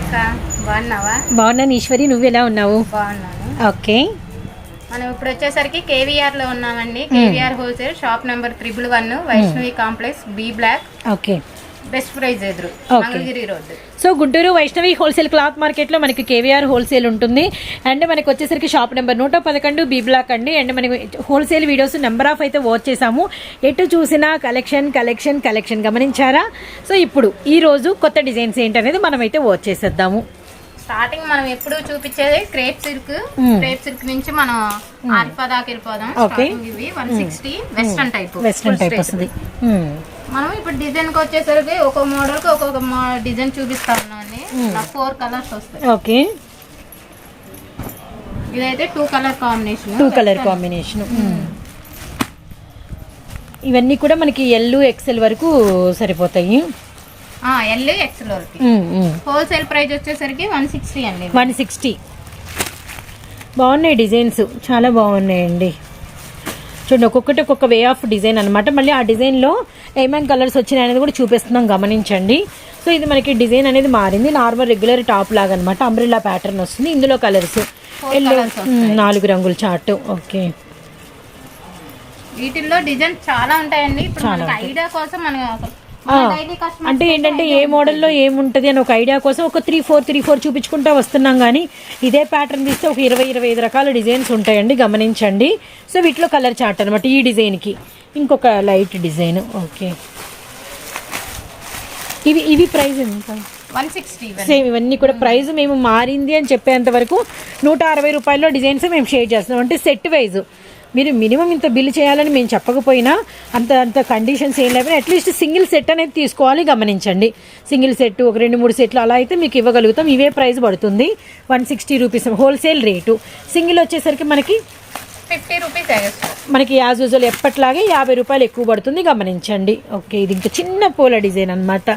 అక్క బాగున్నావా? బాగున్నాను ఈశ్వరి నువ్వు ఎలా ఉన్నావు? బాగున్నాను. ఓకే. మనం ఇప్పుడు వచ్చేసరికి కేవీఆర్లో ఉన్నామండి. KVR wholesale shop number triple one Vaishnavi complex B block. Okay. Best price ఎదురు. Mangalagiri road. So Guntur Vaishnavi wholesale cloth మార్కెట్లో మనకి కేవీఆర్ హోల్సేల్ ఉంటుంది. అండ్ మనకి వచ్చేసరికి షాప్ నెంబర్ నూట పదకొండు బీ బ్లాక్ అండి. అండ్ మనకి హోల్సేల్ వీడియోస్ నెంబర్ ఆఫ్ అయితే వాచ్ చేసాము ఎటు చూసినా కలెక్షన్ కలెక్షన్ కలెక్షన్ గమనించారా? సో ఇప్పుడు ఈ రోజు కొత్త డిజైన్స్ ఏంటనేది మనం అయితే వాచ్ చేసేద్దాము. స్టార్టింగ్ మనం ఎప్పుడు చూపించేది క్రేప్ సిల్క్. క్రేప్ సిల్క్ నుంచి మనం ఆల్ఫా దాకా వెళ్ళిపోదాం. ఇవి one sixty western type. Western type వస్తుంది. మనం ఇప్పుడు డిజైన్కి వచ్చేసరికి ఒక్కొక్క మోడల్కి ఒక్కొక్క డిజైన్ చూపిస్తా ఉన్నాను. ఫోర్ కలర్స్ వస్తాయి. ఓకే. ఇదైతే two colour combination two colour combination ఇవన్నీ కూడా మనకి ఎల్ ఎక్సెల్ వరకు సరిపోతాయి. ఎల్ ఎక్స్ఎల్ వరకు. హోల్సేల్ ప్రైస్ వచ్చేసరికి వన్ సిక్స్టీ అండి. వన్ సిక్స్టీ బాగున్నాయి డిజైన్స్ చాలా బాగున్నాయండి. చూడండి ఒక్కొక్కటి ఒక్కొక్క వే ఆఫ్ డిజైన్ అనమాట మళ్ళీ ఆ డిజైన్లో ఏమేమి కలర్స్ వచ్చినాయి అనేది కూడా చూపిస్తున్నాం గమనించండి. సో ఇది మనకి డిజైన్ అనేది మారింది. నార్మల్ రెగ్యులర్ టాప్ లాగా అనమాట అంబ్రిల్లా ప్యాటర్న్ వస్తుంది. ఇందులో కలర్స్ ఎల్లో నాలుగు రంగుల చార్ట్ ఓకే వీటిల్లో డిజైన్ చాలా ఉంటాయండి. ఇప్పుడు ఐడియా కోసం మన అంటే ఏంటంటే ఏ మోడల్లో ఏముంటుంది అని ఒక ఐడియా కోసం ఒక త్రీ ఫోర్ త్రీ ఫోర్ చూపించుకుంటా వస్తున్నాం కానీ ఇదే ప్యాటర్న్ తీస్తే ఒక ఇరవై ఇరవై ఐదు రకాల డిజైన్స్ ఉంటాయండి గమనించండి. సో వీటిలో కలర్ చార్ట్ అనమాట ఈ డిజైన్కి ఇంకొక లైట్ డిజైన్ ఓకే ఇవి ఇవి ప్రైస్ ఎంత? వన్ సిక్స్టీ సేమ్ ఇవన్నీ కూడా ప్రైస్ మేము మారింది అని చెప్పేంత వరకు నూట అరవై రూపాయల్లో డిజైన్స్ మేము షేర్ చేస్తున్నాం. అంటే సెట్ వైజ్ మీరు మినిమం ఇంత బిల్ చేయాలని మేము చెప్పకపోయినా అంత అంత కండిషన్స్ ఏం లేకపోయినా అట్లీస్ట్ సింగిల్ సెట్ అనేది తీసుకోవాలి గమనించండి. సింగిల్ సెట్ ఒక రెండు మూడు సెట్లు అలా అయితే మీకు ఇవ్వగలుగుతాం. ఇవే ప్రైస్ పడుతుంది. One sixty rupees wholesale rate single వచ్చేసరికి మనకి ఫిఫ్టీ రూపీస్ మనకి యాజ్ యూజువల్ ఎప్పట్లాగే యాభై రూపాయలు ఎక్కువ పడుతుంది గమనించండి. ఓకే ఇది ఇంకా చిన్న పూల డిజైన్ అన్నమాట.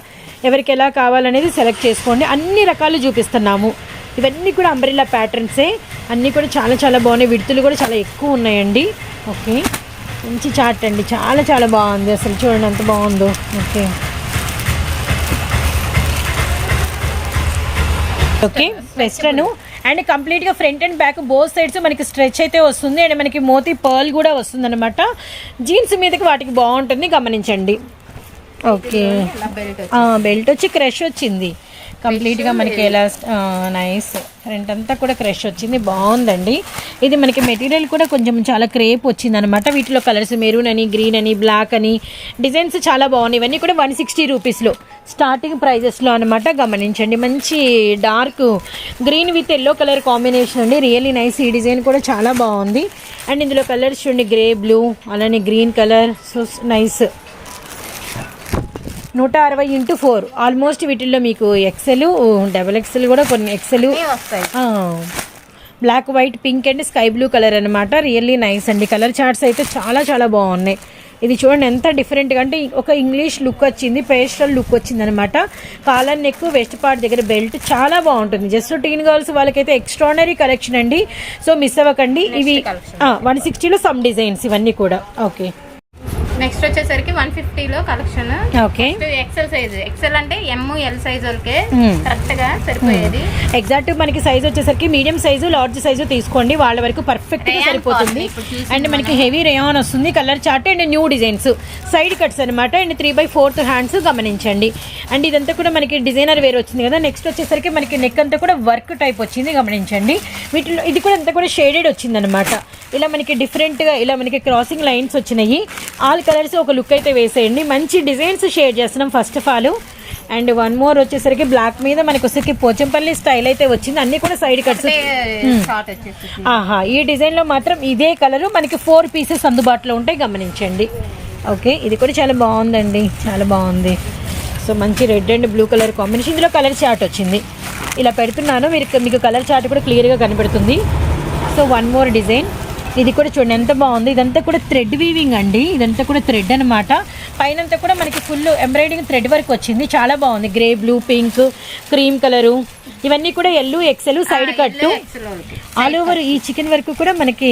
ఎవరికి ఎలా కావాలనేది సెలెక్ట్ చేసుకోండి. అన్ని రకాలు చూపిస్తున్నాము. ఇవన్నీ కూడా అంబ్రిల్లా ప్యాటర్న్సే అన్నీ కూడా చాలా చాలా బాగున్నాయి. విడుతులు కూడా చాలా ఎక్కువ ఉన్నాయండి. ఓకే. మంచి చాట్ అండి. చాలా చాలా బాగుంది అసలు. చూడండి ఎంత బాగుందో. ఓకే. ఓకే. వెస్ట్రన్. అండ్ కంప్లీట్గా front and back both sides మనకి స్ట్రెచ్ అయితే వస్తుంది. అండ్ మనకి మోతీ పర్ల్ కూడా వస్తుంది అనమాట జీన్స్ మీదకి వాటికి బాగుంటుంది. గమనించండి. ఓకే. బెల్ట్ వచ్చి క్రష్ వచ్చింది. కంప్లీట్గా మనకి ఎలా నైస్ ఫ్రంట్ అంతా కూడా క్రష్ వచ్చింది. బాగుందండి. ఇది మనకి మెటీరియల్ కూడా కొంచెం చాలా క్రేప్ వచ్చింది అనమాట వీటిలో కలర్స్ మెరూన్ అని గ్రీన్ అని బ్లాక్ అని. డిజైన్స్ చాలా బాగున్నాయి. ఇవన్నీ కూడా వన్ సిక్స్టీ రూపీస్లో. స్టార్టింగ్ ప్రైజెస్లో అనమాట. గమనించండి. మంచి dark green with yellow colour combination అండి. రియల్లీ నైస్ ఈ డిజైన్ కూడా చాలా బాగుంది. అండ్ ఇందులో కలర్స్ చూడండి. గ్రే బ్లూ అలానే గ్రీన్ కలర్. సో నైస్ నూట అరవై ఇంటూ ఫోర్. ఆల్మోస్ట్ వీటిల్లో మీకు ఎక్సెల్ డబల్ ఎక్సెల్ కూడా కొన్ని XL black white pink and sky blue colour అనమాట రియల్లీ నైస్ అండి. కలర్ చార్ట్స్ అయితే చాలా చాలా బాగున్నాయి. ఇది చూడండి ఎంత డిఫరెంట్గా అంటే ఒక ఇంగ్లీష్ లుక్ వచ్చింది పేస్టల్ లుక్ వచ్చింది అనమాట కాలర్ నెక్ వెస్ట్ పార్ట్ దగ్గర బెల్ట్ చాలా బాగుంటుంది. జస్ట్ టీన్ గర్ల్స్ వాళ్ళకైతే ఎక్స్ట్రానరీ కలెక్షన్ అండి. సో మిస్ అవ్వకండి. ఇవి వన్ సిక్స్టీలో సమ్ డిజైన్స్ ఇవన్నీ కూడా. ఓకే నెక్స్ట్ వచ్చేసరికి వన్ ఫిఫ్టీలో collection okay XL size XL అంటే ఎమ్ ఎల్ సైజ్ వాళ్ళకే Hmm. కరెక్ట్గా సరిపోయేది. ఎగ్జాక్ట్ మనకి సైజ్ వచ్చేసరికి మీడియం సైజు లార్జ్ సైజు తీసుకోండి. వాళ్ళ వరకు పర్ఫెక్ట్గా సరిపోతుంది. అండ్ మనకి హెవీ రేయాన్ వస్తుంది. Colour chart and new designs side cuts అనమాట and three by fourth hands గమనించండి. అండ్ ఇదంతా కూడా మనకి డిజైనర్ వేర్ వచ్చింది కదా. నెక్స్ట్ వచ్చేసరికి మనకి నెక్ అంతా కూడా వర్క్ టైప్ వచ్చింది. గమనించండి. వీటిలో ఇది కూడా అంతా కూడా షేడెడ్ వచ్చింది అనమాట ఇలా మనకి డిఫరెంట్గా ఇలా మనకి క్రాసింగ్ లైన్స్ వచ్చినాయి. ఆల్ కలర్స్ ఒక లుక్ అయితే వేసేయండి. మంచి డిజైన్స్ షేర్ చేస్తున్నాం first of all and one more వచ్చేసరికి బ్లాక్ మీద మనకి వచ్చేసరికి పోచంపల్లి స్టైల్ అయితే వచ్చింది. అన్ని కూడా సైడ్ కట్స్ షార్ట్ వచ్చేసి ఆహా ఈ డిజైన్లో మాత్రం ఇదే కలర్ మనకి ఫోర్ పీసెస్ అందుబాటులో ఉంటాయి. గమనించండి. ఓకే ఇది కూడా చాలా బాగుందండి. చాలా బాగుంది. సో మంచి red and blue colour combination ఇందులో కలర్ చార్ట్ వచ్చింది. ఇలా పెడుతున్నాను. మీరు మీకు కలర్ చార్ట్ కూడా క్లియర్గా కనబడుతుంది. సో వన్ మోర్ డిజైన్ ఇది కూడా చూడండి ఎంత బాగుంది. ఇదంతా కూడా థ్రెడ్ వీవింగ్ అండి. ఇదంతా కూడా థ్రెడ్ అనమాట పైనంతా కూడా మనకి ఫుల్ ఎంబ్రాయిడింగ్ థ్రెడ్ వర్క్ వచ్చింది. చాలా బాగుంది. Grey blue pink cream colour ఇవన్నీ కూడా L XL side cut all over ఈ చికెన్ వర్క్ కూడా మనకి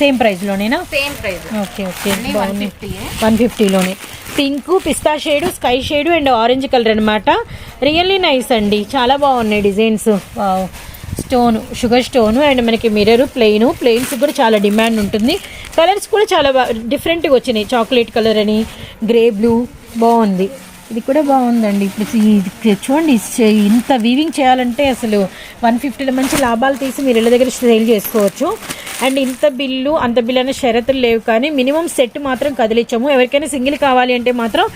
సేమ్ ప్రైస్ లోనేనా? సేమ్ ప్రైస్ ఓకే ఓకే బాగుంది. One ఫిఫ్టీలోనే pink pista shade sky shade and orange colour అనమాట రియల్లీ నైస్ అండి. చాలా బాగున్నాయి designs. Stone sugar stone and మనకి మిర్రర్ ప్లెయిన్ ప్లెయిన్స్ కూడా చాలా డిమాండ్ ఉంటుంది. కలర్స్ కూడా చాలా బాగా డిఫరెంట్గా వచ్చినాయి. చాక్లెట్ కలర్ అని గ్రే బ్లూ బాగుంది. ఇది కూడా బాగుందండి. ఇప్పుడు ఇది చూడండి ఇంత వీవింగ్ చేయాలంటే అసలు వన్ ఫిఫ్టీలో మంచి లాభాలు తీసి మీరు ఇళ్ళ దగ్గర సేల్ చేసుకోవచ్చు. అండ్ ఇంత బిల్లు అంత బిల్లు అనే షరతులు లేవు కానీ మినిమం సెట్ మాత్రం కదిలించాము. ఎవరికైనా సింగిల్ కావాలి అంటే మాత్రం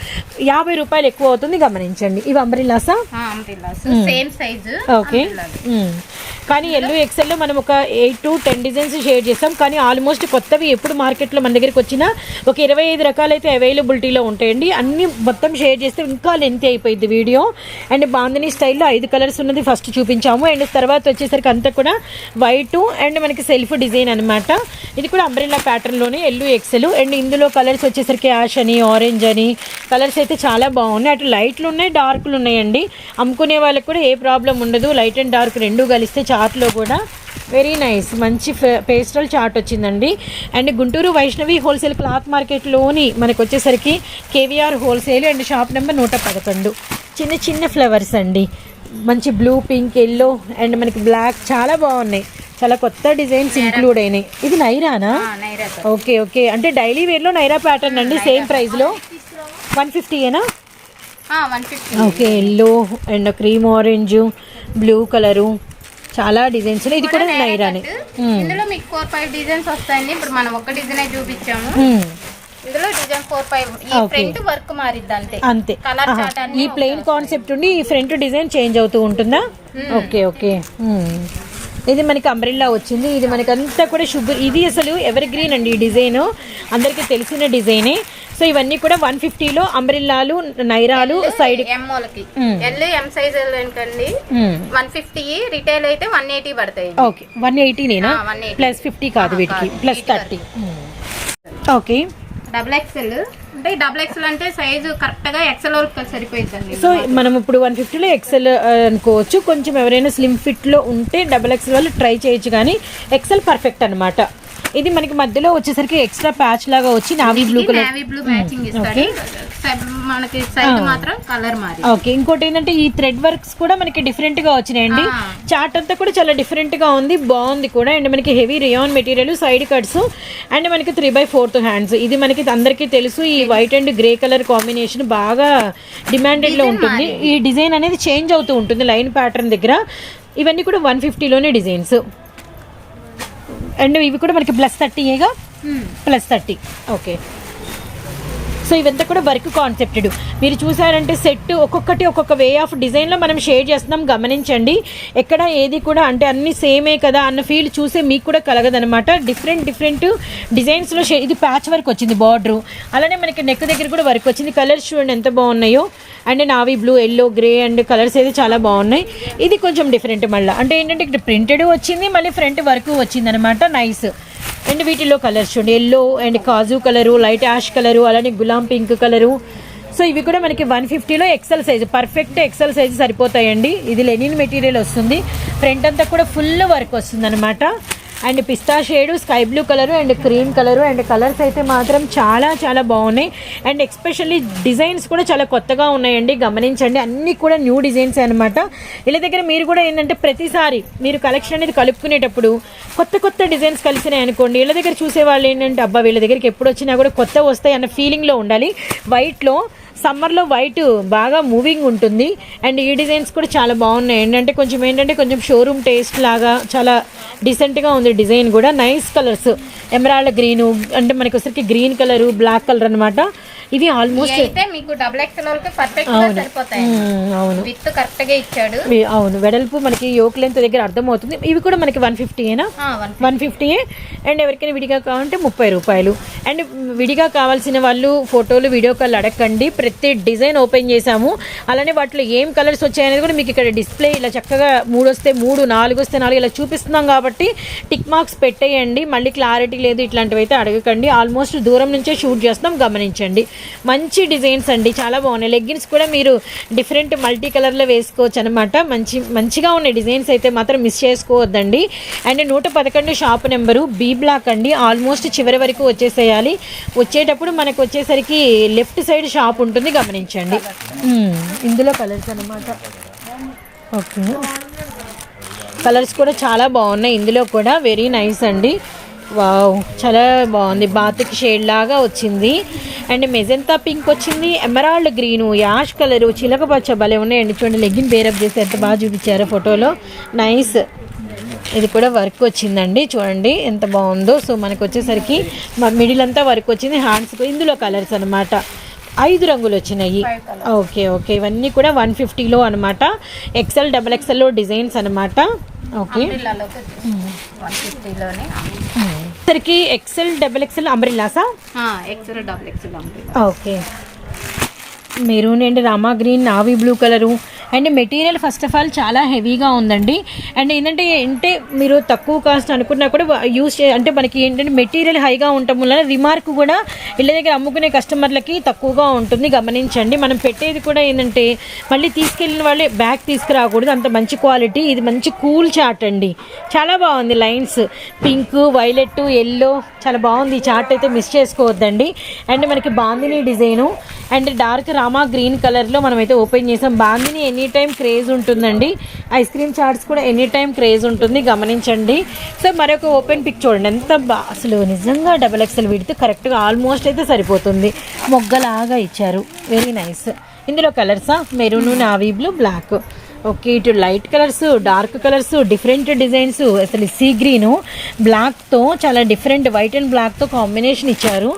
యాభై రూపాయలు ఎక్కువ అవుతుంది. గమనించండి. ఇవి అంబ్రిల్లాస్? Same size okay. కానీ ఎల్లు ఎక్సెల్లో మనం ఒక eight to ten designs share చేస్తాం. కానీ ఆల్మోస్ట్ కొత్తవి ఎప్పుడు మార్కెట్లో మన దగ్గరికి వచ్చినా ఒక ఇరవై ఐదు రకాలైతే అవైలబిలిటీలో ఉంటాయండి. అన్ని మొత్తం షేర్ చేస్తే ఇంకా లెంత్ అయిపోయింది వీడియో. అండ్ బాందని స్టైల్లో ఐదు కలర్స్ ఉన్నది ఫస్ట్ చూపించాము. అండ్ తర్వాత వచ్చేసరికి అంతా కూడా వైట్ అండ్ మనకి సెల్ఫ్ డిజైన్ అనమాట ఇది కూడా అంబ్రెల్లా ప్యాటర్న్లోనే ఎల్లు ఎక్సెల్ అండ్ ఇందులో కలర్స్ వచ్చేసరికి యాష్ అని ఆరెంజ్ అని. కలర్స్ అయితే చాలా బాగున్నాయి. అటు లైట్లు ఉన్నాయి డార్క్లు ఉన్నాయండి. అమ్ముకునే వాళ్ళకి కూడా ఏ ప్రాబ్లం ఉండదు. లైట్ అండ్ డార్క్ రెండు కలిస్తే చాలా. చార్ట్లో కూడా వెరీ నైస్. మంచి పేస్టల్ చార్ట్ వచ్చిందండి. And Guntur Vaishnavi wholesale cloth మార్కెట్లోని మనకు వచ్చేసరికి KVR wholesale and shop number నూట పదకొండు. చిన్న చిన్న ఫ్లవర్స్ అండి. మంచి బ్లూ పింక్ ఎల్లో అండ్ మనకి బ్లాక్ చాలా బాగున్నాయి. చాలా కొత్త డిజైన్స్ ఇంక్లూడ్ అయినాయి. ఇది నైరానా? Okay okay. అంటే డైలీ వేర్లో నైరా ప్యాటర్న్ అండి సేమ్ ప్రైస్లో? One ఫిఫ్టీయేనా okay yellow and cream orange blue colour. చాలా డిజైన్స్ ఇది కూడా నైరానే ఇందులో మీకు ఫోర్ ఫైవ్ డిజైన్స్ వస్తాయండి. ఇప్పుడు మనం ఒక డిజైన్ చూపించాము. ఇందులో డిజైన్ ఫోర్ ఫైవ్ ఈ Okay. ఫ్రంట్ వర్క్ మారిద్ది అంతే. అంతే. కలర్ ఆహా. చాట్ అన్ని ఈ ప్లెయిన్ కాన్సెప్ట్ ఉండి ఈ ఫ్రంట్ డిజైన్ చేంజ్ అవుతూ ఉంటుందా? Okay okay. ఇది మనకి అంబ్రెల్లా వచ్చింది. ఇది మనకి అంతా కూడా షుగర్ ఇది అసలు ఎవర్ గ్రీన్ అండి ఈ డిజైన్ అందరికీ తెలిసిన డిజైనే సో ఇవన్నీ కూడా వన్ ఫిఫ్టీలో అంబ్రెల్లాలు నైరాలు సైడ్ ఎంఓలకి ఎల్ ఎం సైజ్ ఏంటండి? వన్ ఫిఫ్టీ రిటైల్ అయితే వన్ ఎయిటీ పడతాయి. ఓకే వన్ ఎయిటీనేనా ఆ, 180. ప్లస్ ఫిఫ్టీ కాదు వీటికి plus thirty. Okay. Double XL అంటే డబుల్ ఎక్స్ఎల్ అంటే సైజు కరెక్ట్గా ఎక్స్ఎల్ వరకు సరిపోయిందండి సో మనం ఇప్పుడు వన్ ఫిఫ్టీలో ఎక్సెల్ అనుకోవచ్చు. కొంచెం ఎవరైనా స్లిమ్ ఫిట్లో ఉంటే డబల్ ఎక్సెల్ వాళ్ళు ట్రై చేయొచ్చు కానీ ఎక్సెల్ పర్ఫెక్ట్ అన్నమాట. ఇది మనకి మధ్యలో వచ్చేసరికి ఎక్స్ట్రా ప్యాచ్ లాగా వచ్చి navy blue colour navy blue matching ఇస్తాడు. సై- మనకి సైజ్ మాత్రం కలర్ మారి. ఓకే ఇంకోటి ఏంటంటే ఈ థ్రెడ్ వర్క్స్ కూడా మనకి డిఫరెంట్గా వచ్చినాయండి. ఆ. చార్ట్ అంతా కూడా చాలా డిఫరెంట్గా ఉంది బాగుంది కూడా. అండ్ మనకి heavy rayon material side cuts and మనకి త్రీ బై ఫోర్త్ హ్యాండ్స్ ఇది మనకి అందరికీ తెలుసు ఈ white and grey colour combination బాగా డిమాండెడ్లో ఉంటుంది. ఈ డిజైన్ అనేది చేంజ్ అవుతూ ఉంటుంది లైన్ ప్యాటర్న్ దగ్గర. ఇవన్నీ కూడా వన్ ఫిఫ్టీలోనే డిజైన్స్ అండ్ ఇవి కూడా మనకి ప్లస్ థర్టీయేగా ప్లస్ థర్టీ ఓకే సో ఇవంతా కూడా వర్క్ కాన్సెప్టెడ్ మీరు చూసారంటే సెట్ ఒక్కొక్కటి ఒక్కొక్క వే ఆఫ్ డిజైన్లో మనం షేర్ చేస్తున్నాం. గమనించండి. ఎక్కడ ఏది కూడా అంటే అన్ని సేమే కదా అన్న ఫీల్ చూసే మీకు కూడా కలగదనమాట డిఫరెంట్ డిఫరెంట్ డిజైన్స్లో షే ఇది ప్యాచ్ వర్క్ వచ్చింది బార్డర్ అలానే మనకి నెక్ దగ్గర కూడా వర్క్ వచ్చింది. కలర్స్ చూడండి ఎంత బాగున్నాయో. And navy blue yellow grey and colours అయితే చాలా బాగున్నాయి. ఇది కొంచెం డిఫరెంట్ మళ్ళీ. అంటే ఏంటంటే ఇక్కడ ప్రింటెడ్ వచ్చింది మళ్ళీ ఫ్రంట్ వర్క్ వచ్చింది అనమాట నైస్ అండ్ వీటిలో కలర్స్ చూడండి. ఎల్లో అండ్ కాజు కలరు లైట్ యాష్ కలరు అలానే గులాం పింక్ కలరు సో ఇవి కూడా మనకి వన్ ఫిఫ్టీలో XL size perfect XL size సరిపోతాయండి. ఇది లెనిన్ మెటీరియల్ వస్తుంది. ఫ్రంట్ అంతా కూడా ఫుల్ వర్క్ వస్తుంది అనమాట and pista shade sky blue colour and cream colour. And colours అయితే మాత్రం చాలా చాలా బాగున్నాయి. అండ్ ఎక్స్పెషల్లీ డిజైన్స్ కూడా చాలా కొత్తగా ఉన్నాయండి. గమనించండి. అన్నీ కూడా న్యూ డిజైన్స్ అనమాట వీళ్ళ దగ్గర మీరు కూడా ఏంటంటే ప్రతిసారి మీరు కలెక్షన్ అనేది కలుపుకునేటప్పుడు కొత్త కొత్త డిజైన్స్ కలిసినాయి అనుకోండి. వీళ్ళ దగ్గర చూసే వాళ్ళు ఏంటంటే అబ్బా వీళ్ళ దగ్గరికి ఎప్పుడు వచ్చినా కూడా కొత్త వస్తాయి అన్న ఫీలింగ్లో ఉండాలి. వైట్లో సమ్మర్లో వైట్ బాగా మూవింగ్ ఉంటుంది. అండ్ ఈ డిజైన్స్ కూడా చాలా బాగున్నాయి. ఏంటంటే కొంచెం ఏంటంటే కొంచెం షోరూమ్ టేస్ట్ లాగా చాలా డీసెంట్గా ఉంది డిజైన్ కూడా. Nice colours. ఎమరాల్డ్ గ్రీను అంటే మనకి వచ్చరికి గ్రీన్ కలరు బ్లాక్ కలర్ అనమాట ఇవి ఆల్మోస్ట్ అయితే మీకు డబుల్ ఎక్స్ఎల్ వాళ్ళకి పర్ఫెక్ట్గా సరిపోతాయి. అవును. విత్ కరెక్ట్గా ఇచ్చాడు. ఇవి అవును. వెడల్పు మనకి యోక్ లెంత్ దగ్గర అర్థమవుతుంది. ఇవి కూడా మనకి వన్ ఫిఫ్టీయేనా? వన్ వన్ ఫిఫ్టీయే. అండ్ ఎవరికైనా విడిగా కావాలంటే ముప్పై రూపాయలు. అండ్ విడిగా కావాల్సిన వాళ్ళు ఫోటోలు వీడియో కాల్ అడగండి. ప్రతి డిజైన్ ఓపెన్ చేసాము అలానే వాటిలో ఏం కలర్స్ వచ్చాయనేది కూడా మీకు ఇక్కడ డిస్ప్లే ఇలా చక్కగా మూడు వస్తే మూడు నాలుగు వస్తే నాలుగు ఇలా చూపిస్తున్నాం కాబట్టి టిక్ మార్క్స్ పెట్టేయండి. మళ్ళీ క్లారిటీ లేదు ఇట్లాంటివి అయితే అడగకండి. ఆల్మోస్ట్ దూరం నుంచే షూట్ చేస్తాం గమనించండి. మంచి డిజైన్స్ అండి. చాలా బాగున్నాయి. లెగ్గిన్స్ కూడా మీరు డిఫరెంట్ మల్టీ కలర్లో వేసుకోవచ్చు అనమాట మంచి మంచిగా ఉన్నాయి డిజైన్స్ అయితే మాత్రం మిస్ చేసుకోవద్దండి. అండ్ నూట పదకొండు షాప్ నెంబరు బీ బ్లాక్ అండి. ఆల్మోస్ట్ చివరి వరకు వచ్చేసేయాలి. వచ్చేటప్పుడు మనకు వచ్చేసరికి లెఫ్ట్ సైడ్ షాప్ ఉంటుంది. గమనించండి. మ్మ్. ఇందులో కలర్స్ అనమాట ఓకే. కలర్స్ కూడా చాలా బాగున్నాయి. ఇందులో కూడా వెరీ నైస్ అండి. వావ్ చాలా బాగుంది. బాతిక్ షేడ్ లాగా వచ్చింది. అండ్ మెజంతా పింక్ వచ్చింది. ఎమరాల్డ్ గ్రీను యాష్ కలరు చిలక పచ్చ భలే ఉన్నాయండి. చూడండి లెగ్గిన్ బేరప్ చేసి ఎంత బాగా చూపించారో ఫోటోలో నైస్ ఇది కూడా వర్క్ వచ్చిందండి. చూడండి ఎంత బాగుందో. సో మనకు వచ్చేసరికి మిడిల్ అంతా వర్క్ వచ్చింది. హ్యాండ్స్ ఇందులో కలర్స్ అనమాట ఐదు రంగులు వచ్చినాయి. Okay okay. ఇవన్నీ కూడా వన్ ఫిఫ్టీలో అనమాట ఎక్సెల్ డబల్ ఎక్సెల్లో డిజైన్స్ అనమాట ఓకే. సరికి XL double XL అంబ్రిల్లాసా? XL double XL okay. Maroon and Rama green navy blue colour. And material first of all చాలా హెవీగా ఉందండి. అండ్ ఏంటంటే అంటే మీరు తక్కువ కాస్ట్ అనుకున్నా కూడా యూస్ చే అంటే మనకి ఏంటంటే మెటీరియల్ హైగా ఉండటం వల్ల రిమార్క్ కూడా ఇళ్ళ దగ్గర అమ్ముకునే కస్టమర్లకి తక్కువగా ఉంటుంది. గమనించండి. మనం పెట్టేది కూడా ఏంటంటే మళ్ళీ తీసుకెళ్ళిన వాళ్ళే బ్యాగ్ తీసుకురాకూడదు. అంత మంచి క్వాలిటీ ఇది మంచి కూల్ చాట్ అండి. చాలా బాగుంది లైన్స్. పింక్ వైలెట్ ఎల్లో చాలా బాగుంది. ఈ చార్ట్ అయితే మిస్ చేసుకోవద్దండి. అండ్ మనకి bandhani design. And dark Rama green కలర్లో మనమైతే ఓపెన్ చేసాం. బాందిని ఎనీ టైం క్రేజ్ ఉంటుందండి. ఐస్ క్రీమ్ చార్ట్స్ కూడా ఎనీ టైం క్రేజ్ ఉంటుంది గమనించండి. సో మరొక ఓపెన్ పిక్ చూడండి. ఎంత బా అసలు నిజంగా డబల్ ఎక్సెల్ విడితే కరెక్ట్గా ఆల్మోస్ట్ అయితే సరిపోతుంది. మొగ్గలాగా ఇచ్చారు. Very nice. ఇందులో కలర్సా? Maroon navy blue black. Okay ఇటు light colours dark colours different designs అసలు సీ గ్రీన్ బ్లాక్తో చాలా డిఫరెంట్ వైట్ అండ్ బ్లాక్తో కాంబినేషన్ ఇచ్చారు.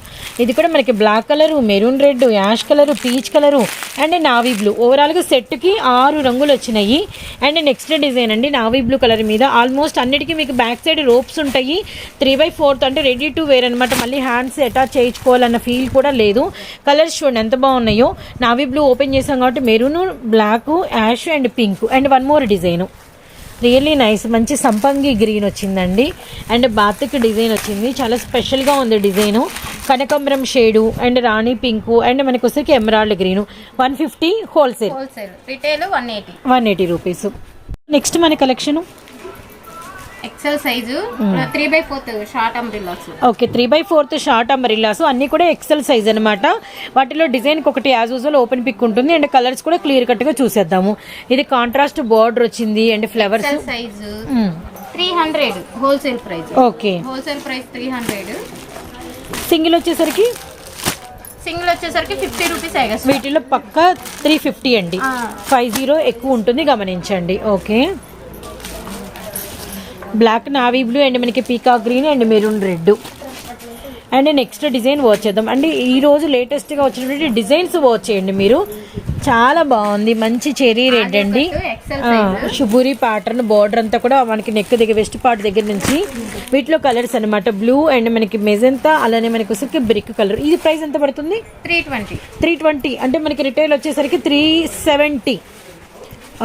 ఇది కూడా మనకి black colour maroon red ash colour peach colour and navy blue. ఓవరాల్గా సెట్కి ఆరు రంగులు వచ్చినాయి. అండ్ నెక్స్ట్ డిజైన్ అండి నావీ బ్లూ కలర్ మీద. ఆల్మోస్ట్ అన్నిటికీ మీకు బ్యాక్ సైడ్ రోప్స్ ఉంటాయి. త్రీ బై ఫోర్త్ అంటే రెడీ టు వేర్ అనమాట మళ్ళీ హ్యాండ్స్ అటాచ్ చేయించుకోవాలన్న ఫీల్ కూడా లేదు. కలర్స్ చూడండి ఎంత బాగున్నాయో. నావీ బ్లూ ఓపెన్ చేసాం కాబట్టి maroon black ash and pink. And one more design really nice మంచి సంపంగి గ్రీన్ వచ్చిందండి. అండ్ బాతిక్ డిజైన్ వచ్చింది. చాలా స్పెషల్గా ఉంది డిజైను కనకంబరం షేడు అండ్ రాణి పింకు అండ్ మనకి వచ్చేసరికి emerald green one fifty wholesale wholesale retail one eighty one eighty rupees next మన collection XL size three by fourth short umbrellas okay three by fourth short umbrellas అన్నీ కూడా XL size అనమాట వాటిలో డిజైన్కి ఒకటి as usual open pick ఉంటుంది and colours కూడా clear కట్గా చూసేద్దాము. ఇది కాంట్రాస్ట్ బార్డర్ వచ్చింది and flowers size three hundred wholesale price okay wholesale price three hundred single వచ్చేసరికి? సింగిల్ వచ్చేసరికి ఫిఫ్టీ రూపీస్ వీటిలో పక్క త్రీ ఫిఫ్టీ అండి. ఫైవ్ జీరో ఎక్కువ ఉంటుంది గమనించండి. Okay black navy blue and మనకి పీకా green and maroon red and next design watch చేద్దాం. అండి ఈ రోజు లేటెస్ట్గా వచ్చినటువంటి డిజైన్స్ వాచ్ చేయండి మీరు. చాలా బాగుంది. మంచి చెరీ రెడ్ అండి. శుభూరి ప్యాటర్న్ బార్డర్ అంతా కూడా మనకి నెక్ దగ్గర వెస్ట్ పార్ట్ దగ్గర నుంచి వీటిలో కలర్స్ అన్నమాట. బ్లూ అండ్ మనకి మెజంతా అలానే మనకి వచ్చేసరికి బ్రిక్ కలర్ ఇది ప్రైస్ ఎంత పడుతుంది? త్రీ ట్వంటీ త్రీ ట్వంటీ అంటే మనకి రిటైల్ వచ్చేసరికి three seventy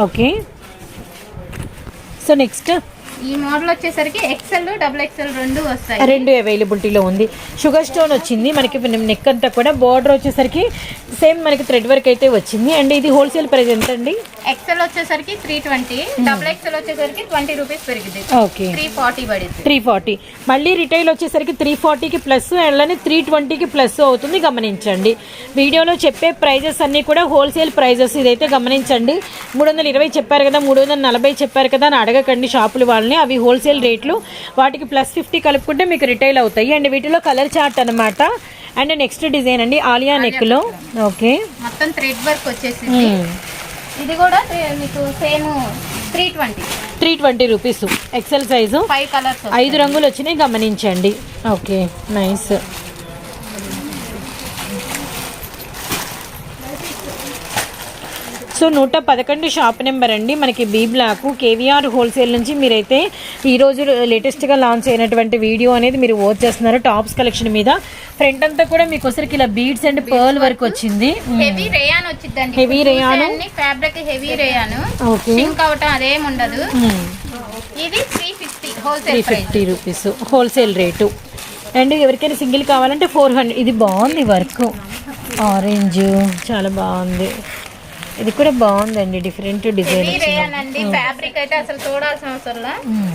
okay so next ఈ మోడల్ వచ్చేసరికి ఎక్సెల్ డబుల్ ఎక్సెల్ రెండు వస్తాయి. రెండు అవైలబిలిటీలో ఉంది. షుగర్ స్టోన్ వచ్చింది మనకి నెక్ అంతా కూడా బార్డర్ వచ్చేసరికి సేమ్ మనకి థ్రెడ్ వర్క్ అయితే వచ్చింది. అండ్ ఇది హోల్సేల్ ప్రైస్ ఎంత అండి ఎక్సెల్ వచ్చేసరికి త్రీ ట్వంటీ డబుల్ ఎక్సెల్ వచ్చేసరికి ట్వంటీ రూపీస్ పెరిగింది ఓకే త్రీ ఫార్టీ పడింది త్రీ ఫార్టీ మళ్ళీ రిటైల్ వచ్చేసరికి త్రీ ఫార్టీకి ప్లస్ అలానే త్రీ ట్వంటీకి ప్లస్ అవుతుంది గమనించండి. వీడియోలో చెప్పే ప్రైజెస్ అన్నీ కూడా హోల్సేల్ ప్రైజెస్ ఇదైతే గమనించండి. మూడు వందల ఇరవై చెప్పారు కదా మూడు వందల నలభై చెప్పారు కదా అని అడగకండి షాపుల వాళ్ళని అవి హోల్సేల్ రేట్లు. వాటికి ప్లస్ ఫిఫ్టీ కలుపుకుంటే మీకు రిటైల్ అవుతాయి. అండ్ వీటిలో కలర్ చార్ట్ అనమాట అండ్ నెక్స్ట్ డిజైన్ అండి ఆలియా నెక్లో ఓకే. మొత్తం థ్రెడ్ వర్క్ వచ్చేసింది. ఇది కూడా మీకు same three twenty. Three twenty rupees. XL size. Five colours ఐదు రంగులు వచ్చినాయి గమనించండి. Okay nice. సో నూట పదకొండు షాప్ నెంబర్ అండి. మనకి బీ బ్లాక్ కేవీఆర్ హోల్సేల్ నుంచి మీరైతే ఈరోజు లేటెస్ట్గా లాంచ్ అయినటువంటి వీడియో అనేది మీరు వాచ్ చేస్తున్నారు టాప్స్ కలెక్షన్ మీద. ఫ్రంట్ అంతా కూడా మీకు వచ్చరికి ఇలా బీడ్స్ అండ్ పర్ల్ వర్క్ వచ్చింది. హెవీ రేయాన్ వచ్చిందండి Heavy rayon. Fabric heavy rayon okay sink అవటం అదేం ఉండదు. ఇది three fifty three wholesale price fifty rupees wholesale rate and ఎవరికైనా సింగిల్ కావాలంటే ఫోర్ హండ్రెడ్ ఇది బాగుంది వర్క్ ఆరెంజ్ చాలా బాగుంది. ఇది కూడా బాగుందండి డిఫరెంట్ డిజైన్ అండి ఫ్యాబ్రిక్ అయితే అసలు చూడాల్సిన అవసరం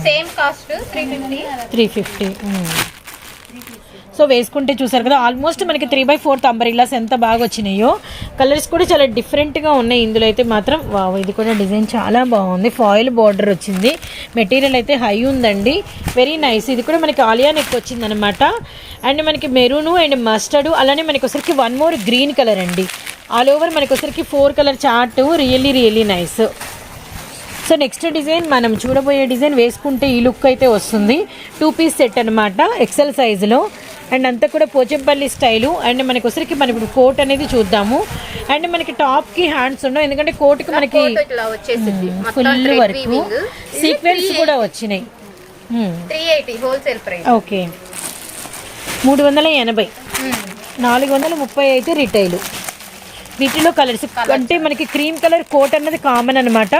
same cost three fifty three fifty so వేసుకుంటే చూసారు కదా ఆల్మోస్ట్ మనకి త్రీ బై ఫోర్త్ అంబరిల్లాస్ ఎంత బాగా వచ్చినాయో కలర్స్ కూడా చాలా డిఫరెంట్గా ఉన్నాయి. ఇందులో అయితే మాత్రం వావ్ ఇది కూడా డిజైన్ చాలా బాగుంది. ఫాయిల్ బార్డర్ వచ్చింది. మెటీరియల్ అయితే హై ఉందండి. వెరీ నైస్ ఇది కూడా మనకి ఆలియా నెక్ వచ్చింది అనమాట అండ్ మనకి మెరూను అండ్ మస్టర్డ్ అలానే మనకి ఒకసారికి వన్ మోర్ గ్రీన్ కలర్ అండి. ఆల్ ఓవర్ మనకి ఒకసారికి four colour chart really really nice so next design మనం చూడబోయే డిజైన్ వేసుకుంటే ఈ లుక్ అయితే వస్తుంది. టూ పీస్ సెట్ అనమాట ఎక్సెల్ సైజులో అండ్ అంతా కూడా పోచంపల్లి స్టైలు అండ్ మనకి వచ్చరికి మనం ఇప్పుడు కోట్ అనేది చూద్దాము. అండ్ మనకి టాప్కి హ్యాండ్స్ ఉండవు ఎందుకంటే కోట్కి మనకి ఇట్లా వచ్చేసింది. ఫుల్ వరకు సీక్వెన్స్ కూడా వచ్చినాయి. ఓకే మూడు వందల ఎనభై. నాలుగు వందల ముప్పై అయితే రిటైల్ వీటిలో కలర్స్. అంటే మనకి క్రీమ్ కలర్ కోట్ అన్నది కామన్ అనమాట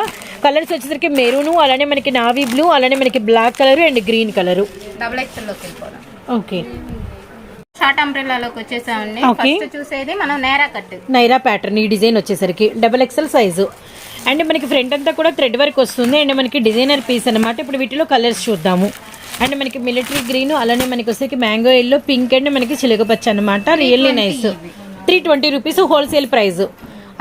కలర్స్ వచ్చేసరికి మెరూను అలానే మనకి నావీ బ్లూ అలానే మనకి black colour and green colour. Double ఎక్స్ఎల్లోకి వెళ్ళిపోదాం. ఓకే. షార్ట్ అంబ్రెల్లాలోకి వచ్చేసామండి. Okay. ఫస్ట్ చూసేది మనం నేరా కట్. నైరా ప్యాటర్న్ ఈ డిజైన్ వచ్చేసరికి. డబల్ ఎక్సెల్ సైజు అండ్ మనకి ఫ్రంట్ అంతా కూడా థ్రెడ్ వర్క్ వస్తుంది. అండ్ మనకి డిజైనర్ పీస్ అనమాట ఇప్పుడు వీటిలో కలర్స్ చూద్దాము. అండ్ మనకి మిలిటరీ గ్రీన్ అలానే మనకి వచ్చేసరికి మ్యాంగో ఎల్లో పింక్ అండ్ మనకి చిలకపచ్చ అనమాట really nice three twenty rupees wholesale price.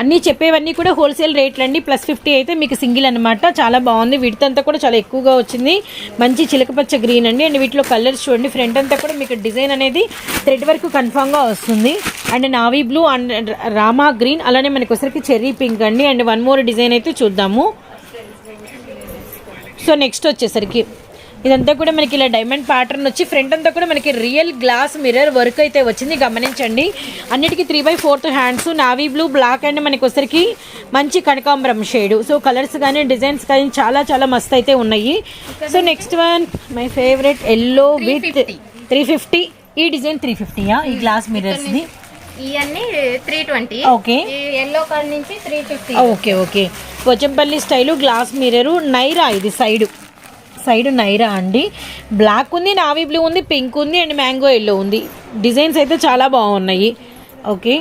అన్నీ చెప్పేవన్నీ కూడా హోల్సేల్ రేట్లు అండి ప్లస్ ఫిఫ్టీ అయితే మీకు సింగిల్ అనమాట చాలా బాగుంది. వీటితో కూడా చాలా ఎక్కువగా వచ్చింది. మంచి చిలకపచ్చ గ్రీన్ అండి. అండ్ వీటిలో కలర్స్ చూడండి. ఫ్రంట్ అంతా కూడా మీకు డిజైన్ అనేది థ్రెడ్ వరకు కన్ఫామ్గా వస్తుంది. And navy blue and Rama green. అలానే మనకు వచ్చరికి చెర్రీ పింక్ అండి. అండ్ వన్ మోర్ డిజైన్ అయితే చూద్దాము. సో నెక్స్ట్ వచ్చేసరికి. ఇదంతా కూడా మనకి ఇలా డైమండ్ ప్యాటర్న్ వచ్చి ఫ్రంట్ అంతా కూడా మనకి రియల్ గ్లాస్ మిర్రర్ వర్క్ అయితే వచ్చింది. గమనించండి. అన్నిటికీ three by fourth hands navy blue black and మనకి వచ్చరికి మంచి కనకాంబరం షేడ్ సో కలర్స్ కానీ డిజైన్స్ కానీ చాలా చాలా మస్తు అయితే ఉన్నాయి. So next one my favourite yellow with three fifty ఈ డిజైన్ త్రీ ఫిఫ్టీయా ఈ గ్లాస్ మిర్రర్స్ది ఇవన్నీ three twenty okay yellow colour నుంచి three fifty okay okay Pochampally style glass mirror Naira ఇది సైడు సైడ్ నైరా అండి. బ్లాక్ ఉంది నావీ బ్లూ ఉంది పింక్ ఉంది అండ్ మ్యాంగో ఎల్లో ఉంది. డిజైన్స్ అయితే చాలా బాగున్నాయి. ఓకే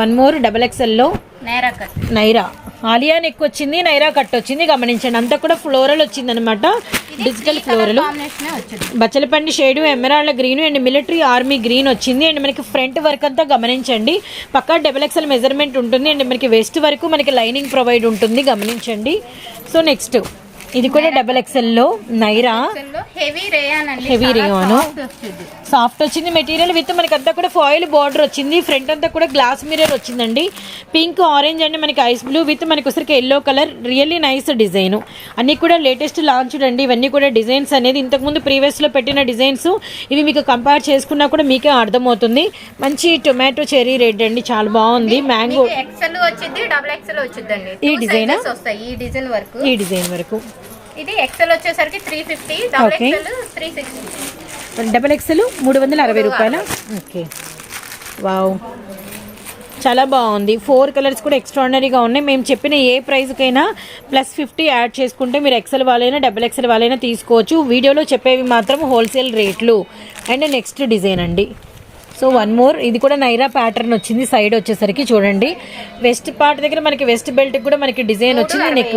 వన్ మోర్ డబల్ ఎక్స్ఎల్లో నేరా కట్ నైరా. ఆలియా నెక్ వచ్చింది నైరా కట్ వచ్చింది. గమనించండి అంతా కూడా ఫ్లోరల్ వచ్చింది అనమాట digital floral బచ్చలపండి shade emerald green and military army green వచ్చింది. అండ్ మనకి ఫ్రంట్ వర్క్ అంతా గమనించండి. పక్కా డబల్ ఎక్స్ఎల్ మెజర్మెంట్ ఉంటుంది. అండ్ మనకి వెస్ట్ వరకు మనకి లైనింగ్ ప్రొవైడ్ ఉంటుంది. గమనించండి. సో నెక్స్ట్ ఇది కూడా డబల్ ఎక్స్ఎల్లో నైరా. హెవీ రేయాన్ వచ్చింది సాఫ్ట్ వచ్చింది మెటీరియల్ విత్ మనకి అంతా కూడా ఫాయిల్ బార్డర్ వచ్చింది. ఫ్రంట్ అంతా కూడా గ్లాస్ మిర్రర్ వచ్చిందండి. పింక్ ఆరెంజ్ అండ్ మనకి ఐస్ బ్లూ విత్ మనకి వచ్చరికి yellow colour really nice design అన్ని కూడా లేటెస్ట్ లాంచ్ అండి. ఇవన్నీ కూడా డిజైన్స్ అనేది ఇంతకుముందు ప్రీవియస్లో పెట్టిన డిజైన్స్ ఇవి మీకు కంపేర్ చేసుకున్నా కూడా మీకే అర్థమవుతుంది. మంచి టొమాటో చెరీ రెడ్ అండి. చాలా బాగుంది. మ్యాంగో ఎక్సెల్ వచ్చింది డబుల్ ఎక్సెల్ వచ్చిందండి. ఈ ఆ? వస్తాయి ఈ డిజైన్ వరకు. ఈ డిజైన్ వరకు. ఇది ఎక్సెల్ వచ్చేసరికి three fifty double. XL three sixty double XL మూడు వందల అరవై రూపాయల? ఓకే వావ్ చాలా బాగుంది. ఫోర్ కలర్స్ కూడా ఎక్స్ట్రాడినరీగా ఉన్నాయి. మేము చెప్పిన ఏ ప్రైస్కైనా ప్లస్ ఫిఫ్టీ యాడ్ చేసుకుంటే మీరు ఎక్సెల్ వాళ్ళైనా డబల్ ఎక్సెల్ వాళ్ళైనా తీసుకోవచ్చు. వీడియోలో చెప్పేవి మాత్రం హోల్సేల్ రేట్లు. అండ్ నెక్స్ట్ డిజైన్ అండి. సో వన్ మోర్ ఇది కూడా నైరా ప్యాటర్న్ వచ్చింది. సైడ్ వచ్చేసరికి చూడండి. వెస్ట్ పార్ట్ దగ్గర మనకి వెస్ట్ బెల్ట్ కూడా మనకి డిజైన్ వచ్చింది. నెక్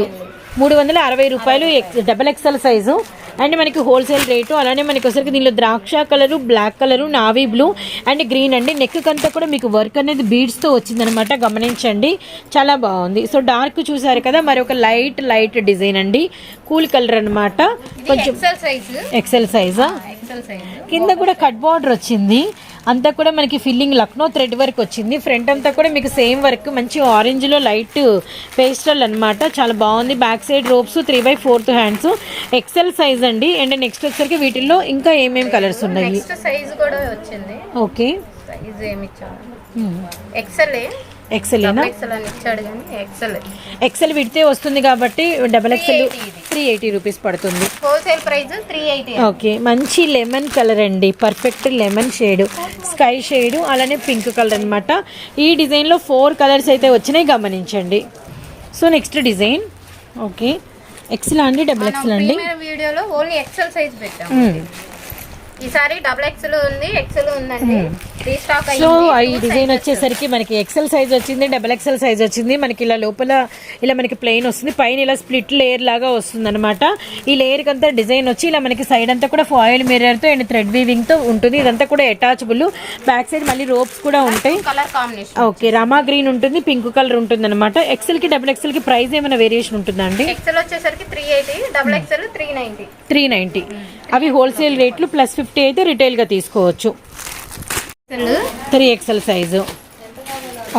మూడు వందల అరవై రూపాయలు X double XL size and మనకి హోల్సేల్ రేటు అలానే మనకి వచ్చరికి దీనిలో ద్రాక్ష colour black colour navy blue and green అండి. నెక్ కంతా కూడా మీకు వర్క్ అనేది బీడ్స్తో వచ్చిందనమాట. గమనించండి. చాలా బాగుంది. సో డార్క్ చూసారు కదా మరి ఒక లైట్ లైట్ డిజైన్ అండి. కూల్ కలర్ అనమాట కొంచెం ఎక్సెల్ సైజ్ కింద కూడా కట్ బార్డర్ వచ్చింది. అంతా కూడా మనకి ఫిల్లింగ్ లక్నో థ్రెడ్ వర్క్ వచ్చింది. ఫ్రంట్ అంతా కూడా మీకు సేమ్ వర్క్ మంచి ఆరెంజ్లో లైట్ పేస్టల్ అన్నమాట. చాలా బాగుంది. Back side ropes three by fourth hands XL size అండి అండ్ నెక్స్ట్ వచ్చేసరికి వీటిల్లో ఇంకా ఏమేమి కలర్స్ ఉన్నాయి? సైజ్ కూడా వచ్చింది. ఓకే. సైజ్ ఏమి ఎక్సెల్ ఎక్సెలేనా ఎక్సెల్ విడితే వస్తుంది కాబట్టి డబల్ ఎక్సెల్ 380 ఇది. త్రీ ఎయిటీ రూపీస్ పడుతుంది. Wholesale price three eighty okay. మంచి లెమన్ కలర్ అండి. Perfect lemon shade sky shade అలానే పింక్ కలర్ అన్నమాట. ఈ డిజైన్లో ఫోర్ కలర్స్ అయితే వచ్చినాయి గమనించండి. So next design okay XL అండి డబుల్ ఎక్సెల్ అండి వీడియోలో ఓన్లీ ఎక్సెల్ సైజ్ పెట్టాం. ఈసారి డబుల్ ఎక్సెల్ ఉంది ఎక్సెల్ ఉందండి. సో అయ్యింది ఈ డిజైన్ వచ్చేసరికి మనకి ఎక్సెల్ సైజ్ వచ్చింది డబల్ ఎక్సెల్ సైజ్ వచ్చింది. మనకి ఇలా లోపల ఇలా మనకి ప్లెయిన్ వస్తుంది. పైన ఇలా స్ప్లిట్ లేయర్ లాగా వస్తుంది అనమాట ఈ లేయర్ అంతా డిజైన్ వచ్చి ఇలా మనకి సైడ్ అంతా కూడా ఫాయిల్ మిర్రర్తో అండ్ థ్రెడ్ వీవింగ్తో ఉంటుంది. ఇదంతా కూడా అటాచబుల్ బ్యాక్ సైడ్ మళ్ళీ రోప్స్ కూడా ఉంటాయి. Colour combination okay Rama green ఉంటుంది పింక్ కలర్ ఉంటుంది అనమాట ఎక్సెల్కి డబుల్ ఎక్సెల్కి ప్రైస్ ఏమైనా వేరియేషన్ ఉంటుందా అండి? ఎక్సెల్ వచ్చేసరికి three eighty double XL three ninety three ninety అవి హోల్సేల్ రేట్లు ప్లస్ ఫిఫ్టీ అయితే రిటైల్గా తీసుకోవచ్చు. XL three XL size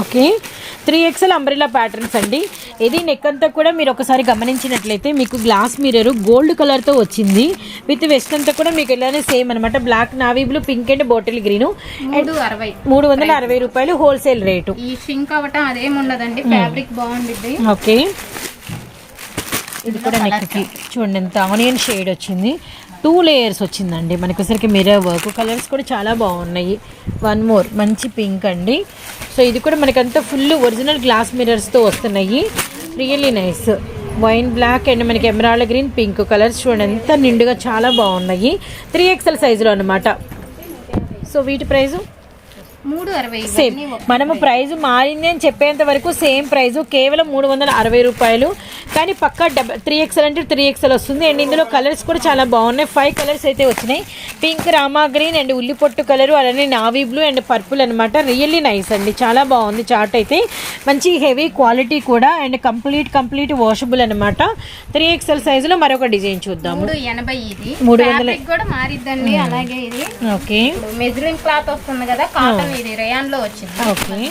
okay three XL umbrella patterns అండి. ఇది నెక్ అంతా కూడా మీరు ఒకసారి గమనించినట్లయితే మీకు గ్లాస్ మిర్రర్ గోల్డ్ కలర్తో వచ్చింది. విత్ వెస్ట్ అంతా కూడా మీకు ఇలానే సేమ్ అనమాట black navy blue pink and bottle green అరవై. మూడు వందల అరవై రూపాయలు హోల్సేల్ రేటు ఈ షింక్ అదేం ఉండదండి. ఫ్యాబ్రిక్ బాగుండిద్ది. ఓకే ఇది కూడా నెక్కి చూడండి ఎంత ఆనియన్ షేడ్ వచ్చింది. టూ లేయర్స్ వచ్చిందండి. మనకొసరికి మిర్రర్ వర్క్ కలర్స్ కూడా చాలా బాగున్నాయి. వన్ మోర్ మంచి పింక్ అండి. సో ఇది కూడా మనకంతా ఫుల్ ఒరిజినల్ గ్లాస్ మిర్రర్స్తో వస్తున్నాయి. Really nice wine black and మనకి ఎమరాల్డ్ గ్రీన్ పింక్ కలర్స్ చూడండి. ఎంత నిండుగా చాలా బాగున్నాయి. త్రీ ఎక్స్ఎల్ సైజులో అనమాట సో వీటి ప్రైజు? మూడు అరవై సేమ్. మనము ప్రైస్ మారింది అని చెప్పేంత వరకు సేమ్ ప్రైస్ కేవలం మూడు వందల అరవై రూపాయలు. కానీ పక్కా డబ త్రీ ఎక్స్ఎల్ అంటే త్రీ ఎక్స్ఎల్ వస్తుంది. అండ్ ఇందులో కలర్స్ కూడా చాలా బాగున్నాయి. ఫైవ్ కలర్స్ అయితే వచ్చినాయి. పింక్ రామా గ్రీన్ అండ్ ఉల్లి పొట్టు కలర్ అలానే నావీ బ్లూ అండ్ పర్పుల్ అనమాట రియల్లీ నైస్ అండి. చాలా బాగుంది చార్ట్ అయితే. మంచి హెవీ క్వాలిటీ కూడా అండ్ కంప్లీట్ కంప్లీట్ వాషబుల్ అనమాట త్రీ ఎక్స్ఎల్ సైజులో మరొక డిజైన్ చూద్దాము. ఎనభై ఇది. మూడు వందల- కూడా మారిద్దండి. అలాగే ఇది. ఓకే. మెజరింగ్ క్లాత్ వస్తుంది కదా కాటన్ ఇది వచ్చింది. ఓకే.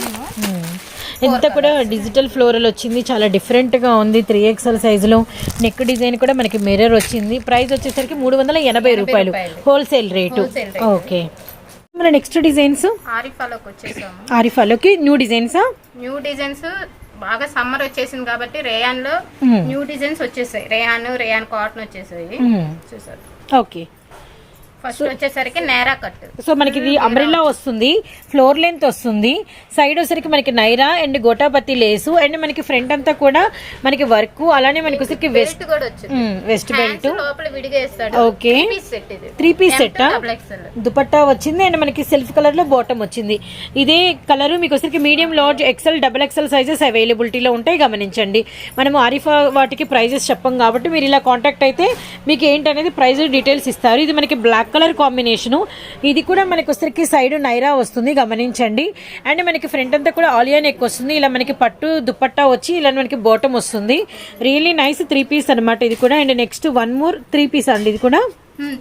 ఇంత కూడా డిజిటల్ ఫ్లోరల్ వచ్చింది. చాలా డిఫరెంట్గా ఉంది. త్రీ ఎక్స్ఎల్ సైజులో నెక్ డిజైన్ కూడా మనకి మిర్రర్ వచ్చింది. ప్రైస్ వచ్చేసరికి మూడు వందల ఎనభై రూపాయలు. Wholesale rate. ఓకే. మన నెక్స్ట్ డిజైన్స్? ఆరిఫాలోకి వచ్చేసాము. ఆరిఫాలోకి న్యూ డిజైన్సా? న్యూ డిజైన్స్ బాగా సమ్మర్ వచ్చేసింది కాబట్టి రేయాన్లో. న్యూ డిజైన్స్ వచ్చేసాయి. రేయాన్ రేయాన్ కాటన్ వచ్చేసాయి. చూసారు. ఓకే. ఫస్ట్ వచ్చేసరికి నేరా కట్ సో మనకి ఇది అంబ్రిల్లా వస్తుంది ఫ్లోర్ లెంత్ వస్తుంది సైడ్ వచ్చరికి మనకి నైరా అండ్ గోటాపత్తి లేసు అండ్ మనకి ఫ్రంట్ అంతా కూడా మనకి వర్క్ అలానే మనకి వచ్చరికి వెస్ట్ కూడా వచ్చింది. వెస్ట్ బెల్ట్ లోపల విడిగా okay three piece set dupatta వచ్చింది అండ్ మనకి సెల్ఫ్ కలర్లో బాటమ్ వచ్చింది. ఇదే కలర్ మీకు వచ్చరికి medium large XL double XL sizes అవైలబిలిటీలో ఉంటాయి గమనించండి. మనము ఆరిఫా వాటికి ప్రైజెస్ చెప్పం కాబట్టి మీరు ఇలా కాంటాక్ట్ అయితే మీకు ఏంటనేది ప్రైస్ డీటెయిల్స్ ఇస్తారు. ఇది మనకి బ్లాక్ కలర్ కాంబినేషను ఇది కూడా మనకి వచ్చరికి సైడ్ నైరా వస్తుంది గమనించండి. అండ్ మనకి ఫ్రంట్ అంతా కూడా ఆలియా నెక్ వస్తుంది. ఇలా మనకి పట్టు దుపట్టా వచ్చి ఇలా మనకి బాటమ్ వస్తుంది. రియల్లీ నైస్ త్రీ పీస్ అన్నమాట ఇది కూడా. And next one more three piece అండి ఇది కూడా.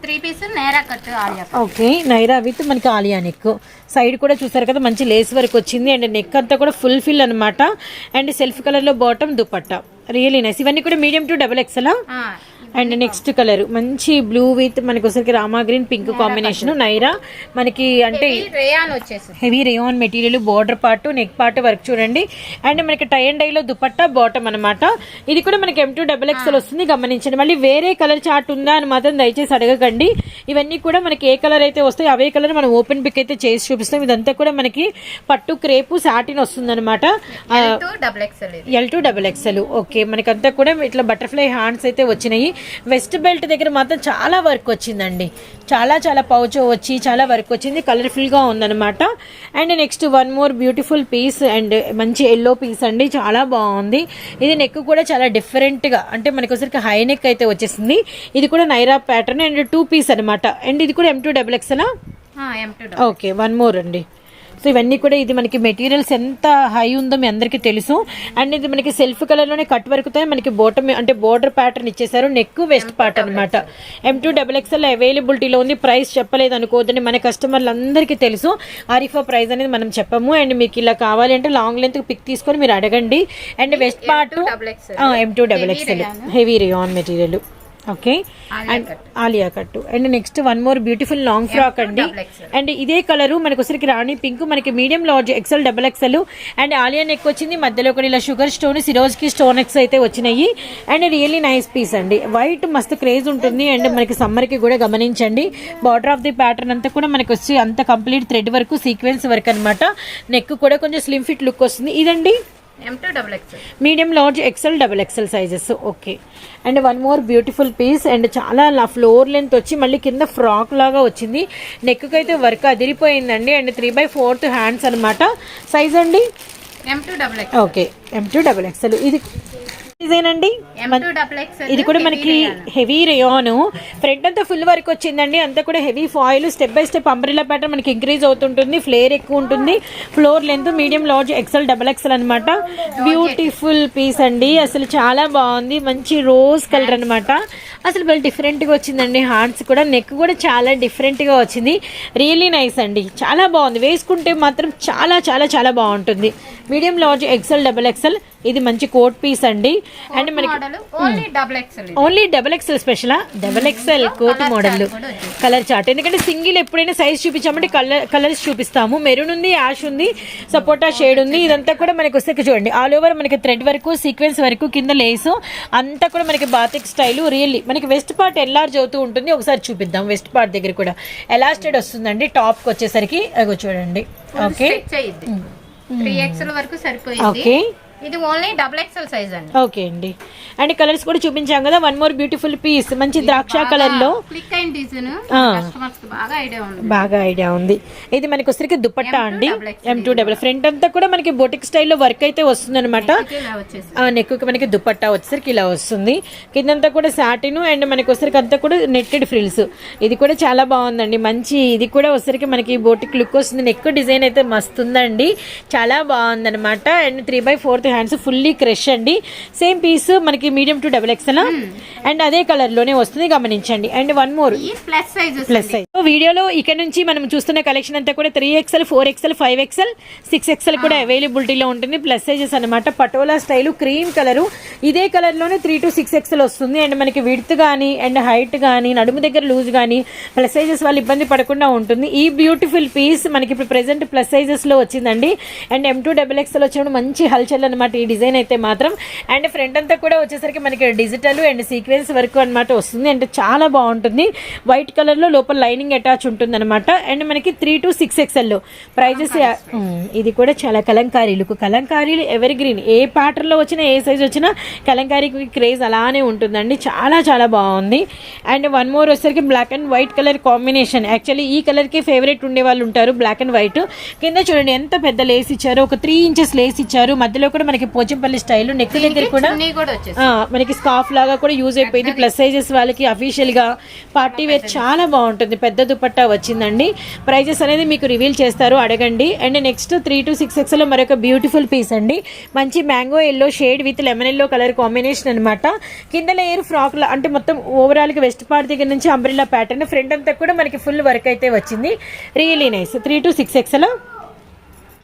Three piece Naira cut Alia okay Naira with మనకి ఆలియా నెక్ సైడ్ కూడా చూసారు కదా మంచి లేస్ వర్క్ వచ్చింది. అండ్ నెక్ అంతా కూడా ఫుల్ ఫిల్ అనమాట అండ్ సెల్ఫ్ కలర్లో బాటమ్ దుపట్టా. రియలీ నైస్ ఇవన్నీ కూడా medium to double XL and next colour మంచి బ్లూ విత్ మనకి వచ్చరికి Rama green pink combination Naira. మనకి అంటే రేయాన్ వచ్చేసింది. Heavy rayon material border part neck part work చూడండి. అండ్ మనకి టై అండ్ డైలో దుపట్టా బాటమ్ అనమాట ఇది కూడా మనకి ఎం టూ డబల్ ఎక్స్ఎల్ వస్తుంది గమనించండి. మళ్ళీ వేరే కలర్ చార్ట్ ఉందా అని మాత్రం దయచేసి అడగకండి. ఇవన్నీ కూడా మనకి ఏ కలర్ అయితే వస్తాయో అవే కలర్ మనం ఓపెన్ పిక్ అయితే చేసి చూపిస్తాం. ఇదంతా కూడా మనకి పట్టు క్రేపు సాటిన్ వస్తుంది అనమాట L to double XL okay. మనకంతా కూడా ఇట్లా బటర్ఫ్లై హ్యాండ్స్ అయితే వచ్చినాయి. వెస్ట్ బెల్ట్ దగ్గర మాత్రం చాలా వర్క్ వచ్చిందండి. చాలా చాలా పౌచ్ వచ్చి చాలా వర్క్ వచ్చింది. కలర్ఫుల్గా ఉందన్నమాట. And next one more beautiful piece and మంచి ఎల్లో పీస్ అండి. చాలా బాగుంది. ఇది నెక్ కూడా చాలా డిఫరెంట్గా అంటే మనకి ఒకసారికి హై నెక్ అయితే వచ్చేసింది. ఇది కూడా Naira pattern and two piece అనమాట అండ్ ఇది కూడా ఎం టూ డబల్ ఎక్స్ఎలా ఓకే వన్ మోర్ అండి. సో ఇవన్నీ కూడా ఇది మనకి మెటీరియల్స్ ఎంత హై ఉందో మీ అందరికీ తెలుసు. అండ్ ఇది మనకి సెల్ఫ్ కలర్లోనే కట్ వరకుతో మనకి బోటమ్ అంటే బోర్డర్ ప్యాటర్న్ ఇచ్చేసారు నెక్ వెస్ట్ పార్ట్ అనమాట ఎం టూ డబల్ ఎక్స్ఎల్ అవైలబిలిటీలో ఉంది. ప్రైస్ చెప్పలేదు అనుకోవద్దని మన కస్టమర్లు అందరికీ తెలుసు. ఆరిఫా ప్రైస్ అనేది మనం చెప్పము. అండ్ మీకు ఇలా కావాలి అంటే లాంగ్ లెంత్ పిక్ తీసుకొని మీరు అడగండి. And waist part M to double XL heavy rayon material okay. And. Alia cut. And next one more beautiful long frock అండి. అండ్ ఇదే కలర్ మనకి వచ్చరికి రాణి పింక్ మనకి medium large XL double XL and Alia neck వచ్చింది మధ్యలో కూడా ఇలా sugar stone సిరోజ్కి స్టోన్ ఎక్స్ అయితే వచ్చినాయి. అండ్ రియల్లీ నైస్ పీస్ అండి. వైట్ మస్తు క్రేజ్ ఉంటుంది. అండ్ మనకి సమ్మర్కి కూడా గమనించండి. బార్డర్ ఆఫ్ ది ప్యాటర్న్ అంతా కూడా మనకి వచ్చి అంత కంప్లీట్ థ్రెడ్ వరకు సీక్వెన్స్ వర్క్ అనమాట నెక్ కూడా కొంచెం స్లిమ్ ఫిట్ లుక్ వస్తుంది. ఇదండి. Medium large XL double XL sizes okay and one more beautiful piece and చాలా ఫ్లోర్ లెంత్ వచ్చి మళ్ళీ కింద ఫ్రాక్ లాగా వచ్చింది. నెక్ అయితే work అదిరిపోయిందండి. And three by fourth hands అనమాట సైజ్ అండి? M to double XL okay M to double XL ఇది డిజైన్ అండి. ఇది కూడా మనకి హెవీ రేయాన్. ఫ్రంట్ అంతా ఫుల్ వర్క్ వచ్చిందండి. అంతా కూడా heavy foil step by step umbrella pattern మనకి ఇంక్రీజ్ అవుతుంటుంది. ఫ్లేర్ ఎక్కువ ఉంటుంది. Floor length medium large XL double XL అనమాట బ్యూటిఫుల్ పీస్ అండి. అసలు చాలా బాగుంది. మంచి రోజ్ కలర్ అన్నమాట. అసలు వాళ్ళు డిఫరెంట్గా వచ్చిందండి. హార్ట్స్ కూడా నెక్ కూడా చాలా డిఫరెంట్గా వచ్చింది. రియల్లీ నైస్ అండి. చాలా బాగుంది. వేసుకుంటే మాత్రం చాలా చాలా చాలా బాగుంటుంది. Medium large XL double XL ఇది మంచి కోట్ పీస్ అండి. అండ్ మనకి only double XL స్పెషలా? Double XL coat model. Colour chart. ఎందుకంటే సింగిల్ ఎప్పుడైనా సైజ్ చూపించామంటే కలర్ కలర్స్ చూపిస్తాము. మెరూన్ ఉంది యాష్ ఉంది సపోటా షేడ్ ఉంది. ఇదంతా కూడా మనకి వస్తే చూడండి. ఆల్ ఓవర్ మనకి థ్రెడ్ వరకు సీక్వెన్స్ వరకు కింద లేసు అంతా కూడా మనకి బాతిక్ స్టైల్ రియల్లీ మనకి వెస్ట్ పార్ట్ ఎల్లార్జ్ అవుతూ ఉంటుంది. ఒకసారి చూపిద్దాం వెస్ట్ పార్ట్ దగ్గర కూడా. ఎలాస్టెడ్ వస్తుందండి టాప్కి వచ్చేసరికి. అగో చూడండి. ఓకే త్రీ ఎక్స్ఎల్ వరకు సరిపోయింది ఇది ఓన్లీ డబుల్ ఎక్స్ఎల్ సైజ్ అండి. ఓకే అండి. అండ్ కలర్స్ కూడా చూపించాం కదా వన్ మోర్ బ్యూటిఫుల్ పీస్ మంచి ద్రాక్ష కలర్లో క్లిక్ అయిన డిజైన్ బాగా ఐడియా ఉంది. బాగా ఐడియా ఉంది. ఇది మనకి వచ్చరికి దుపట్టా M2 అండి. ఎం టూ డబల్ ఫ్రంట్ అంతా కూడా మనకి బొటిక్ స్టైల్లో వర్క్ అయితే వస్తుంది అనమాట నెక్ మనకి దుపట్టా వచ్చేసరికి ఇలా వస్తుంది. కిందంతా కూడా సాటిన్ అండ్ మనకి వచ్చరికి అంతా కూడా నెట్టెడ్ ఫ్రిల్స్ ఇది కూడా చాలా బాగుందండి. మంచి ఇది కూడా వచ్చరికి మనకి బోటిక్ లుక్ వస్తుంది. నెక్ డిజైన్ అయితే మస్తు ఉందండి చాలా బాగుంది అనమాట and three by fourth hands fully crush అండి. సేమ్ పీస్ మనకి medium to double XL. And అదే కలర్లోనే వస్తుంది గమనించండి. And one more. Plus sizes plus size వీడియోలో ఇక్కడ నుంచి మనం చూస్తున్న కలెక్షన్ అంతా కూడా three XL four XL five XL six XL కూడా అవైలబిలిటీలో ఉంటుంది. ప్లస్ సైజెస్ అనమాట పటోలా స్టైల్ క్రీమ్ కలర్ ఇదే కలర్లోనే త్రీ టు సిక్స్ ఎక్స్ఎల్ వస్తుంది. అండ్ మనకి విడ్త్ కానీ అండ్ హైట్ కానీ నడుము దగ్గర లూజ్ కానీ ప్లస్ సైజెస్ వాళ్ళు ఇబ్బంది పడకుండా ఉంటుంది. ఈ బ్యూటిఫుల్ పీస్ మనకి ఇప్పుడు ప్రెసెంట్ ప్లస్ సైజెస్లో వచ్చిందండి. And M to double XL వచ్చినప్పుడు మంచి హల్చల్ అనమాట ఈ డిజైన్ అయితే మాత్రం. అండ్ ఫ్రంట్ అంతా కూడా వచ్చేసరికి మనకి డిజిటల్ అండ్ సీక్వెన్స్ వర్క్ అనమాట వస్తుంది. అంటే చాలా బాగుంటుంది. వైట్ కలర్లో లోపల లైనింగ్ అటాచ్ ఉంటుంది అనమాట అండ్ మనకి three to six XL. Prices ఇది కూడా చాలా కలంకారీలకు కలంకారీలు ఎవర్ గ్రీన్ ఏ ప్యాటర్న్లో వచ్చినా ఏ సైజ్ వచ్చినా కలంకారీకి క్రేజ్ అలానే ఉంటుందండి. చాలా చాలా బాగుంది. అండ్ వన్ మోర్ వచ్చేసరికి black and white colour combination actually ఈ కలర్కి ఫేవరెట్ ఉండే వాళ్ళు ఉంటారు బ్లాక్ అండ్ వైట్ కింద చూడండి ఎంత పెద్ద లేస్ ఇచ్చారు ఒక త్రీ ఇంచెస్ లేస్ ఇచ్చారు. మధ్యలో కూడా మనకి పోచంపల్లి స్టైల్ నెక్ దగ్గర కూడా మనకి స్కార్ఫ్ లాగా కూడా యూజ్ అయిపోయింది. ప్లస్ సైజెస్ వాళ్ళకి అఫీషియల్గా పార్టీ వేర్ చాలా బాగుంటుంది. పెద్ద దుపట్టా వచ్చిందండి. ప్రైజెస్ అనేది మీకు రివీల్ చేస్తారు అడగండి. And next three to six ఎక్స్లో మరొక బ్యూటిఫుల్ పీస్ అండి. మంచి mango yellow shade with lemon yellow colour combination అనమాట కింద లేయర్ ఫ్రాక్ అంటే మొత్తం ఓవరాల్గా వెస్ట్ పార్ట్ దగ్గర నుంచి అంబ్రిల్లా ప్యాటర్న్ ఫ్రంట్ అంతా కూడా మనకి ఫుల్ వర్క్ అయితే వచ్చింది. Really nice three to six ఎక్స్లో